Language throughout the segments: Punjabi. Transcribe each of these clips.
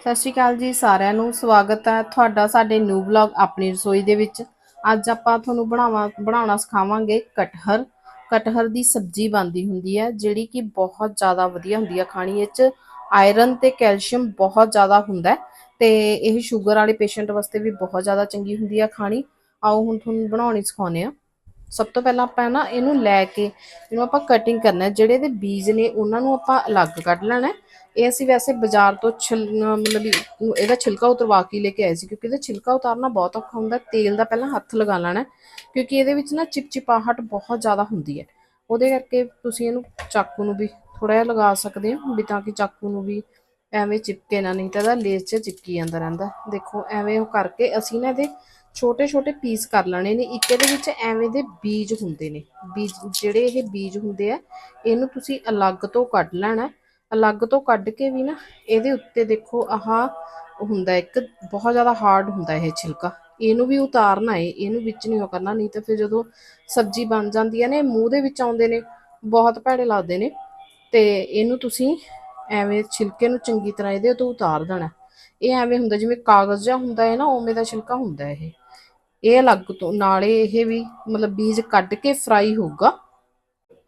ਸਤਿ ਸ਼੍ਰੀ ਅਕਾਲ ਜੀ ਸਾਰਿਆਂ ਨੂੰ, ਸਵਾਗਤ ਹੈ ਤੁਹਾਡਾ ਸਾਡੇ ਨਿਊ ਵਲੌਗ ਆਪਣੀ ਰਸੋਈ ਦੇ ਵਿੱਚ। ਅੱਜ ਆਪਾਂ ਤੁਹਾਨੂੰ ਬਣਾਵਾ, ਬਣਾਉਣਾ ਸਿਖਾਵਾਂਗੇ ਕਟਹਰ। ਕਟਹਰ ਦੀ ਸਬਜ਼ੀ ਬਣਦੀ ਹੁੰਦੀ ਹੈ, ਜਿਹੜੀ ਕਿ ਬਹੁਤ ਜ਼ਿਆਦਾ ਵਧੀਆ ਹੁੰਦੀ ਹੈ ਖਾਣੀ ਇਹ ਚ ਆਇਰਨ ਤੇ ਕੈਲਸ਼ੀਅਮ ਬਹੁਤ ਜ਼ਿਆਦਾ ਹੁੰਦਾ ਹੈ ਤੇ ਇਹ ਸ਼ੂਗਰ ਵਾਲੇ ਪੇਸ਼ੈਂਟ ਵਾਸਤੇ ਵੀ ਬਹੁਤ ਜ਼ਿਆਦਾ ਚੰਗੀ ਹੁੰਦੀ ਹੈ ਖਾਣੀ। ਆਓ ਹੁਣ ਤੁਹਾਨੂੰ ਬਣਾਉਣੀ ਸਿਖਾਉਂਦੇ ਆ ਸਭ ਤੋਂ ਪਹਿਲਾਂ ਆਪਾਂ ਨਾ ਇਹਨੂੰ ਲੈ ਕੇ ਇਹਨੂੰ ਆਪਾਂ ਕਟਿੰਗ ਕਰਨਾ ਜਿਹੜੇ ਇਹਦੇ ਬੀਜ ਨੇ, ਉਹਨਾਂ ਨੂੰ ਆਪਾਂ ਅਲੱਗ ਕੱਢ ਲੈਣਾ ਇਹ ਅਸੀਂ ਵੈਸੇ ਬਾਜ਼ਾਰ ਤੋਂ ਛਿਲ, ਮਤਲਬ ਇਹਦਾ ਛਿਲਕਾ ਉਤਰਵਾ ਕੇ ਲੈ ਕੇ ਆਏ ਸੀ, ਕਿਉਂਕਿ ਇਹਦਾ ਛਿਲਕਾ ਉਤਾਰਨਾ ਬਹੁਤ ਔਖਾ ਹੁੰਦਾ ਤੇਲ ਦਾ ਪਹਿਲਾਂ ਹੱਥ ਲਗਾ ਲੈਣਾ ਕਿਉਂਕਿ ਇਹਦੇ ਵਿੱਚ ਨਾ ਚਿਪਚਿਪਾਹਟ ਬਹੁਤ ਜ਼ਿਆਦਾ ਹੁੰਦੀ ਹੈ। ਉਹਦੇ ਕਰਕੇ ਤੁਸੀਂ ਇਹਨੂੰ ਚਾਕੂ ਨੂੰ ਵੀ ਥੋੜਾ ਜਿਹਾ ਲਗਾ ਸਕਦੇ ਹੋ, ਵੀ ਤਾਂ ਕਿ ਚਾਕੂ ਨੂੰ ਵੀ ਐਵੇਂ ਚਿਪਕੇ ਨਾ, ਨਹੀਂ ਤਾਂ ਇਹਦਾ ਲੇਸ 'ਚ ਚਿਪਕੀ ਜਾਂਦਾ ਰਹਿੰਦਾ। ਦੇਖੋ, ਐਵੇਂ ਉਹ ਕਰਕੇ ਅਸੀਂ ਨਾ ਇਹਦੇ ਛੋਟੇ ਛੋਟੇ ਪੀਸ ਕਰ ਲੈਣੇ ਨੇ। ਇੱਕ ਇਹਦੇ ਵਿੱਚ ਐਵੇਂ ਦੇ ਬੀਜ ਹੁੰਦੇ ਨੇ। ਬੀਜ, ਜਿਹੜੇ ਇਹ ਬੀਜ ਹੁੰਦੇ ਆ, ਇਹਨੂੰ ਤੁਸੀਂ ਅਲੱਗ ਤੋਂ ਕੱਢ ਲੈਣਾ। ਅਲੱਗ ਤੋਂ ਕੱਢ ਕੇ ਵੀ ਨਾ ਇਹਦੇ ਉੱਤੇ ਦੇਖੋ, ਆਹ ਹੁੰਦਾ, ਇੱਕ ਬਹੁਤ ਜ਼ਿਆਦਾ ਹਾਰਡ ਹੁੰਦਾ ਇਹ ਛਿਲਕਾ। ਇਹਨੂੰ ਵੀ ਉਤਾਰਨਾ ਹੈ ਇਹਨੂੰ ਵਿੱਚ ਨਹੀਂ ਉਹ ਕਰਨਾ, ਨਹੀਂ ਤਾਂ ਫਿਰ ਜਦੋਂ ਸਬਜ਼ੀ ਬਣ ਜਾਂਦੀ ਹੈ ਨੇ ਮੂੰਹ ਦੇ ਵਿੱਚ ਆਉਂਦੇ ਨੇ, ਬਹੁਤ ਭੈੜੇ ਲੱਗਦੇ ਨੇ। ਤੇ ਇਹਨੂੰ ਤੁਸੀਂ ਐਵੇਂ ਛਿਲਕੇ ਨੂੰ ਚੰਗੀ ਤਰ੍ਹਾਂ ਇਹਦੇ ਤੋਂ ਉਤਾਰ ਦੇਣਾ। ਇਹ ਐਵੇਂ ਹੁੰਦਾ ਜਿਵੇਂ ਕਾਗਜ਼ ਜਿਹਾ ਹੁੰਦਾ ਹੈ ਨਾ, ਉਵੇਂ ਦਾ ਛਿਲਕਾ ਹੁੰਦਾ ਇਹ। ਇਹ ਅਲੱਗ ਤੋਂ, ਨਾਲੇ ਇਹ ਵੀ ਮਤਲਬ ਬੀਜ ਕੱਢ ਕੇ ਫਰਾਈ ਹੋਊਗਾ।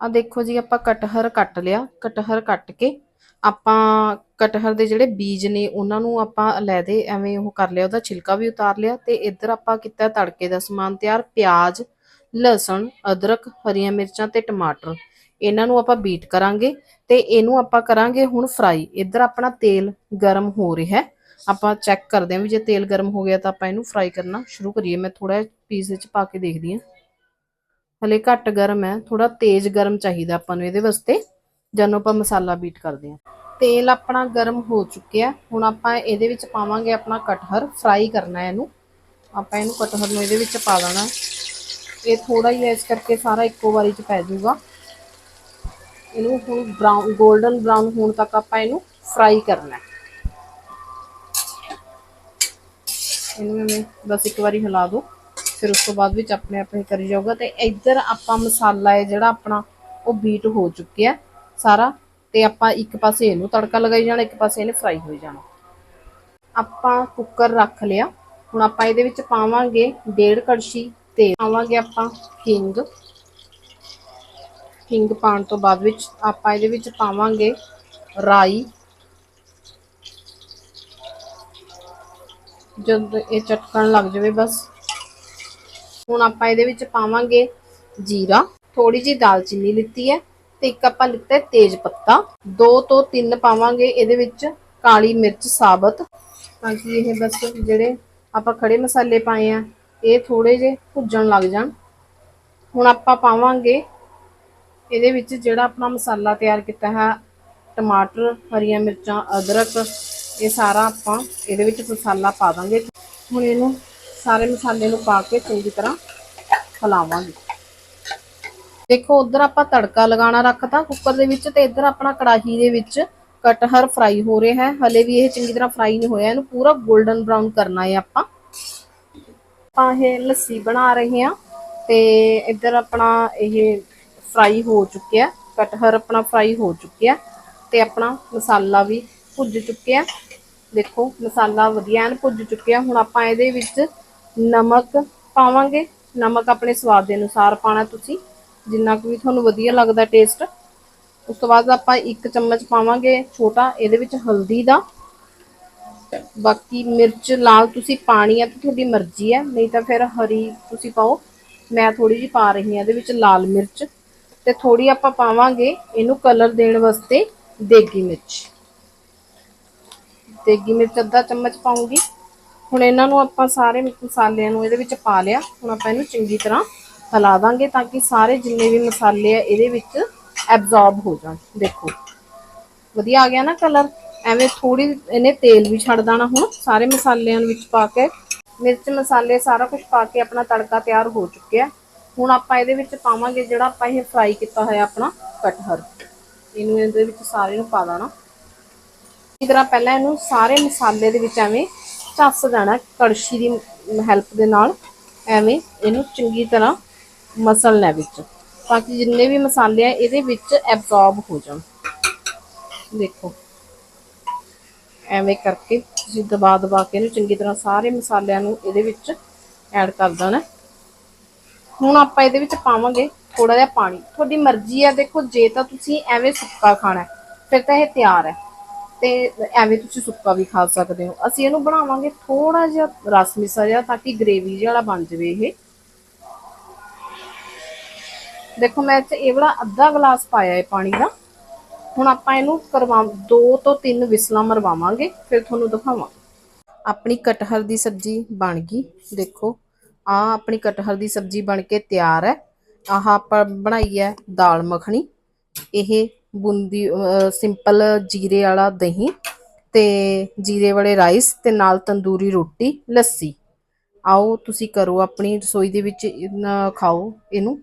ਆ ਦੇਖੋ ਜੀ, ਆਪਾਂ ਕਟਹਰ ਕੱਟ ਲਿਆ। ਕਟਹਰ ਕੱਟ ਕੇ ਆਪਾਂ ਕਟਹਰ ਦੇ ਜਿਹੜੇ ਬੀਜ ਨੇ, ਉਹਨਾਂ ਨੂੰ ਆਪਾਂ ਲੈ ਦੇ, ਐਵੇਂ ਉਹ ਕਰ ਲਿਆ, ਉਹਦਾ ਛਿਲਕਾ ਵੀ ਉਤਾਰ ਲਿਆ। ਤੇ ਇੱਧਰ ਆਪਾਂ ਕੀਤਾ ਤੜਕੇ ਦਾ ਸਮਾਨ ਤਿਆਰ, ਪਿਆਜ਼, ਲਸਣ, ਅਦਰਕ, ਹਰੀਆਂ ਮਿਰਚਾਂ ਤੇ ਟਮਾਟਰ। ਇਹਨਾਂ ਨੂੰ ਆਪਾਂ ਬੀਟ ਕਰਾਂਗੇ ਤੇ ਇਹਨੂੰ ਆਪਾਂ ਕਰਾਂਗੇ ਹੁਣ ਫਰਾਈ ਇੱਧਰ ਆਪਣਾ ਤੇਲ ਗਰਮ ਹੋ ਰਿਹਾ ਹੈ। ਆਪਾਂ ਚੈੱਕ ਕਰਦੇ ਹਾਂ ਵੀ ਜੇ ਤੇਲ ਗਰਮ ਹੋ ਗਿਆ ਤਾਂ ਆਪਾਂ ਇਹਨੂੰ ਫਰਾਈ ਕਰਨਾ ਸ਼ੁਰੂ ਕਰੀਏ। ਮੈਂ ਥੋੜਾ ਪੀਸ ਵਿੱਚ ਪਾ ਕੇ ਦੇਖਦੀ ਹਾਂ। ਹਲੇ ਘੱਟ ਗਰਮ ਹੈ। ਥੋੜਾ ਤੇਜ਼ ਗਰਮ ਚਾਹੀਦਾ ਆਪਾਂ ਨੂੰ ਇਹਦੇ ਵਾਸਤੇ। ਜਦੋਂ ਆਪਾਂ ਮਸਾਲਾ ਬੀਟ ਕਰਦੇ ਹਾਂ। ਤੇਲ ਆਪਣਾ ਗਰਮ ਹੋ ਚੁੱਕਿਆ ਹੁਣ ਆਪਾਂ ਇਹਦੇ ਵਿੱਚ ਪਾਵਾਂਗੇ ਆਪਣਾ ਕਟਹਰ। ਫਰਾਈ ਕਰਨਾ ਹੈ ਇਹਨੂੰ। ਆਪਾਂ ਇਹਨੂੰ ਕਟਹਰ ਨੂੰ ਇਹਦੇ ਵਿੱਚ ਪਾ ਦੇਣਾ। ਇਹ ਥੋੜਾ ਹੀ ਹੈ। ਇਸ ਕਰਕੇ ਸਾਰਾ ਇੱਕੋ ਵਾਰੀ ਚ ਪੈ ਜਾਊਗਾ। ਇਹਨੂੰ ਹੁਣ ਬਰਾਊਨ 골ਡਨ ਬਰਾਊਨ ਹੋਣ ਤੱਕ ਆਪਾਂ ਇਹਨੂੰ ਫਰਾਈ ਕਰਨਾ ਹੈ। ਇਹਨੂੰ ਐਵੇਂ ਬਸ ਇੱਕ ਵਾਰੀ ਹਿਲਾ ਦਿਓ ਫਿਰ ਉਸ ਤੋਂ ਬਾਅਦ ਵਿੱਚ ਆਪਣੇ ਆਪਣੇ ਕਰੀ ਜਾਊਗਾ ਤੇ ਇੱਧਰ ਆਪਾਂ ਮਸਾਲਾ ਹੈ ਜਿਹੜਾ ਆਪਣਾ, ਉਹ ਬੀਟ ਹੋ ਚੁੱਕਿਆ ਸਾਰਾ ਤੇ ਆਪਾਂ ਇੱਕ ਪਾਸੇ ਇਹਨੂੰ ਤੜਕਾ ਲਗਾਈ ਜਾਣਾ, ਇੱਕ ਪਾਸੇ ਇਹਨੇ ਫਰਾਈ ਹੋਈ ਜਾਣਾ। ਆਪਾਂ ਕੁੱਕਰ ਰੱਖ ਲਿਆ। ਹੁਣ ਆਪਾਂ ਇਹਦੇ ਵਿੱਚ ਪਾਵਾਂਗੇ ਡੇਢ ਕੜਛੀ ਤੇ ਪਾਵਾਂਗੇ ਆਪਾਂ ਹਿੰਗ। ਹਿੰਗ ਪਾਉਣ ਤੋਂ ਬਾਅਦ ਵਿੱਚ ਆਪਾਂ ਇਹਦੇ ਵਿੱਚ ਪਾਵਾਂਗੇ ਰਾਈ। ਜਦ ਇਹ ਚਟਕਣ ਲੱਗ ਜਾਵੇ ਬਸ। ਹੁਣ ਆਪਾਂ ਇਹਦੇ ਵਿੱਚ ਪਾਵਾਂਗੇ ਜੀਰਾ। ਥੋੜੀ ਜੀ ਦਾਲਚੀਨੀ ਲਿੱਤੀ ਹੈ ਤੇ ਇੱਕ ਆਪਾਂ ਲਿੱਤਾ ਤੇਜ ਪੱਤਾ। ਦੋ ਤੋਂ ਤਿੰਨ ਪਾਵਾਂਗੇ ਇਹਦੇ ਵਿੱਚ ਕਾਲੀ ਮਿਰਚ, ਸਾਬਤ। ਤਾਂ ਕਿ ਇਹ ਬਸ ਜਿਹੜੇ ਆਪਾਂ ਖੜੇ ਮਸਾਲੇ ਪਾਏ ਆ, ਇਹ ਥੋੜੇ ਜੇ ਭੁੱਜਣ ਲੱਗ ਜਾਣ। ਹੁਣ ਆਪਾਂ ਪਾਵਾਂਗੇ ਇਹਦੇ ਵਿੱਚ ਜਿਹੜਾ ਆਪਣਾ ਮਸਾਲਾ ਤਿਆਰ ਕੀਤਾ ਹੈ, ਟਮਾਟਰ, ਹਰੀਆਂ ਮਿਰਚਾਂ, ਅਦਰਕ, ਇਹ ਸਾਰਾ ਆਪਾਂ ਇਹਦੇ ਵਿੱਚ ਮਸਾਲਾ ਪਾ ਦਾਂਗੇ। ਹੁਣ ਇਹਨੂੰ ਸਾਰੇ ਮਸਾਲੇ ਨੂੰ ਪਾ ਕੇ ਚੰਗੀ ਤਰ੍ਹਾਂ ਹਿਲਾਵਾਂਗੇ ਦੇਖੋ, ਉਧਰ ਆਪਾਂ ਤੜਕਾ ਲਗਾਉਣਾ ਰੱਖਤਾ ਕੁੱਕਰ ਦੇ ਵਿੱਚ ਤੇ ਇੱਧਰ ਆਪਣਾ ਕੜਾਹੀ ਦੇ ਵਿੱਚ ਕਟਹਰ ਫਰਾਈ ਹੋ ਰਿਹਾ ਹੈ। ਹਲੇ ਵੀ ਇਹ ਚੰਗੀ ਤਰ੍ਹਾਂ ਫਰਾਈ ਨਹੀਂ ਹੋਇਆ, ਇਹਨੂੰ ਪੂਰਾ 골ਡਨ ਬ੍ਰਾਊਨ ਕਰਨਾ ਹੈ ਆਪਾਂ। ਆਪਾਂ ਇਹ ਲੱਸੀ ਬਣਾ ਰਹੇ ਹਾਂ ਤੇ ਇੱਧਰ ਆਪਣਾ ਇਹ ਫਰਾਈ ਹੋ ਚੁੱਕਿਆ ਕਟਹਰ ਆਪਣਾ ਫਰਾਈ ਹੋ ਚੁੱਕਿਆ ਤੇ ਆਪਣਾ ਮਸਾਲਾ ਵੀ ਭੁੱਜ ਚੁੱਕਿਆ ਦੇਖੋ, ਮਸਾਲਾ ਵਧੀਆ ਐਨ ਭੁੱਜ ਚੁੱਕਿਆ ਹੁਣ ਆਪਾਂ ਇਹਦੇ ਵਿੱਚ ਨਮਕ ਪਾਵਾਂਗੇ। ਨਮਕ ਆਪਣੇ ਸਵਾਦ ਦੇ ਅਨੁਸਾਰ ਪਾਣਾ ਤੁਸੀਂ, ਜਿੰਨਾ ਕੁ ਵੀ ਤੁਹਾਨੂੰ ਵਧੀਆ ਲੱਗਦਾ ਟੇਸਟ ਉਸ ਤੋਂ ਬਾਅਦ ਆਪਾਂ ਇੱਕ ਚਮਚ ਪਾਵਾਂਗੇ ਛੋਟਾ, ਇਹਦੇ ਵਿੱਚ ਹਲਦੀ ਦਾ। ਬਾਕੀ ਮਿਰਚ, ਲਾਲ ਤੁਸੀਂ ਪਾਣੀ ਹੈ ਤੇ ਤੁਹਾਡੀ ਮਰਜ਼ੀ ਹੈ। ਨਹੀਂ ਤਾਂ ਫਿਰ ਹਰੀ ਤੁਸੀਂ ਪਾਓ। ਮੈਂ ਥੋੜੀ ਜਿਹੀ ਪਾ ਰਹੀ ਹਾਂ ਇਹਦੇ ਵਿੱਚ ਲਾਲ ਮਿਰਚ। ਤੇ ਥੋੜੀ ਆਪਾਂ ਪਾਵਾਂਗੇ ਇਹਨੂੰ ਕਲਰ ਦੇਣ ਵਾਸਤੇ ਦੇਗੀ ਮਿਰਚ। ਦੇਗੀ ਮਿਰਚ ਅੱਧਾ ਚਮਚ ਪਾਉਂਗੀ। ਹੁਣ ਇਹਨਾਂ ਨੂੰ ਆਪਾਂ ਸਾਰੇ ਮਸਾਲਿਆਂ ਨੂੰ ਇਹਦੇ ਵਿੱਚ ਪਾ ਲਿਆ। ਹੁਣ ਆਪਾਂ ਇਹਨੂੰ ਚੰਗੀ ਤਰ੍ਹਾਂ ਹਿਲਾ ਦਾਂਗੇ ਤਾਂ ਕਿ ਸਾਰੇ ਜਿੰਨੇ ਵੀ ਮਸਾਲੇ ਆ ਇਹਦੇ ਵਿੱਚ ਐਬਜ਼ੌਰਬ ਹੋ ਜਾਣ। ਦੇਖੋ, ਵਧੀਆ ਆ ਗਿਆ ਨਾ ਕਲਰ ਐਵੇਂ ਥੋੜੀ ਇਹਨੇ ਤੇਲ ਵੀ ਛੱਡ ਦੇਣਾ ਹੁਣ ਸਾਰੇ ਮਸਾਲਿਆਂ ਨੂੰ ਵਿੱਚ ਪਾ ਕੇ। ਮਿਰਚ ਮਸਾਲੇ ਸਾਰਾ ਕੁਝ ਪਾ ਕੇ ਆਪਣਾ ਤੜਕਾ ਤਿਆਰ ਹੋ ਚੁੱਕਿਆ। ਹੁਣ ਆਪਾਂ ਇਹਦੇ ਵਿੱਚ ਪਾਵਾਂਗੇ ਜਿਹੜਾ ਆਪਾਂ ਇਹ ਫਰਾਈ ਕੀਤਾ ਹੋਇਆ ਆਪਣਾ ਕਟਹਰ। ਇਹਨੂੰ ਇਹਦੇ ਵਿੱਚ ਸਾਰੇ ਨੂੰ ਪਾ ਦੇਣਾ। ਇਸ ਤਰ੍ਹਾਂ ਪਹਿਲਾਂ ਇਹਨੂੰ ਸਾਰੇ ਮਸਾਲੇ ਦੇ ਵਿੱਚ ਐਵੇਂ ਚੱਸ ਦੇਣਾ, ਕੜਛੀ ਦੀ ਹੈਲਪ ਦੇ ਨਾਲ। ਐਵੇਂ ਇਹਨੂੰ ਚੰਗੀ ਤਰ੍ਹਾਂ ਮਸਲਣਾ ਵਿੱਚ, ਤਾਂ ਕਿ ਜਿੰਨੇ ਵੀ ਮਸਾਲੇ ਆ ਇਹਦੇ ਵਿੱਚ ਐਬਜ਼ੌਰਬ ਹੋ ਜਾਣ। ਦੇਖੋ। ਐਵੇਂ ਕਰਕੇ ਤੁਸੀਂ ਦਬਾ ਦਬਾ ਕੇ ਇਹਨੂੰ ਚੰਗੀ ਤਰ੍ਹਾਂ ਸਾਰੇ ਮਸਾਲਿਆਂ ਨੂੰ ਇਹਦੇ ਵਿੱਚ ਐਡ ਕਰ ਦੇਣਾ। ਹੁਣ ਆਪਾਂ ਇਹਦੇ ਵਿੱਚ ਪਾਵਾਂਗੇ ਥੋੜਾ ਜਿਹਾ ਪਾਣੀ। ਤੁਹਾਡੀ ਮਰਜ਼ੀ ਹੈ ਦੇਖੋ, ਜੇ ਤਾਂ ਤੁਸੀਂ ਐਵੇਂ ਸੁੱਕਾ ਖਾਣਾ ਫਿਰ ਤਾਂ ਇਹ ਤਿਆਰ ਹੈ। ਤੇ ਐਵੇਂ ਤੁਸੀਂ ਸੁੱਕਾ ਵੀ ਖਾ ਸਕਦੇ ਹੋ। ਅਸੀਂ ਇਹਨੂੰ ਬਣਾਵਾਂਗੇ ਥੋੜਾ ਜਿਹਾ ਰਸ ਮਿਸਾ ਜਿਹਾ ਤਾਂ ਕਿ ਗ੍ਰੇਵੀ ਜਿਹੜਾ ਬਣ ਜਾਵੇ ਇਹ। ਦੇਖੋ, ਮੈਂ ਇੱਥੇ ਇਹ ਵਾਲਾ ਅੱਧਾ ਗਲਾਸ ਪਾਇਆ ਹੈ ਪਾਣੀ ਦਾ। ਹੁਣ ਆਪਾਂ ਇਹਨੂੰ ਕਰਵਾ, ਦੋ ਤੋਂ ਤਿੰਨ ਵਿਸਲਾਂ ਮਰਵਾਵਾਂਗੇ, ਫਿਰ ਤੁਹਾਨੂੰ ਦਿਖਾਵਾਂਗੇ। ਆਪਣੀ ਕਟਹਰ ਦੀ ਸਬਜ਼ੀ ਬਣ ਗਈ। ਦੇਖੋ ਆ ਆਪਣੀ ਕਟਹਰ ਦੀ ਸਬਜ਼ੀ ਬਣ ਕੇ ਤਿਆਰ ਹੈ। ਆਹ ਆਪਾਂ ਬਣਾਈ ਹੈ ਦਾਲ ਮੱਖਣੀ। ਇਹ ਬੂੰਦੀ ਸਿੰਪਲ ਜੀਰੇ ਵਾਲਾ ਦਹੀਂ ਤੇ ਜੀਰੇ ਵਾਲੇ ਰਾਈਸ ਤੇ ਨਾਲ ਤੰਦੂਰੀ ਰੋਟੀ, ਲੱਸੀ। ਆਓ ਤੁਸੀਂ ਕਰੋ ਆਪਣੀ ਰਸੋਈ ਦੇ ਵਿੱਚ ਖਾਓ ਇਹਨੂੰ,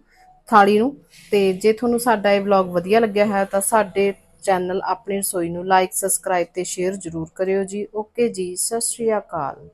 ਥਾਲੀ ਨੂੰ। ਤੇ ਜੇ ਤੁਹਾਨੂੰ ਸਾਡਾ ਇਹ ਵਲੌਗ ਵਧੀਆ ਲੱਗਿਆ ਹੈ ਤਾਂ ਸਾਡੇ ਚੈਨਲ ਆਪਣੀ ਰਸੋਈ ਨੂੰ ਲਾਈਕ ਸਬਸਕ੍ਰਾਈਬ ਤੇ ਸ਼ੇਅਰ ਜ਼ਰੂਰ ਕਰਿਓ ਜੀ। ਓਕੇ ਜੀ, ਸਤਿ ਸ਼੍ਰੀ ਅਕਾਲ।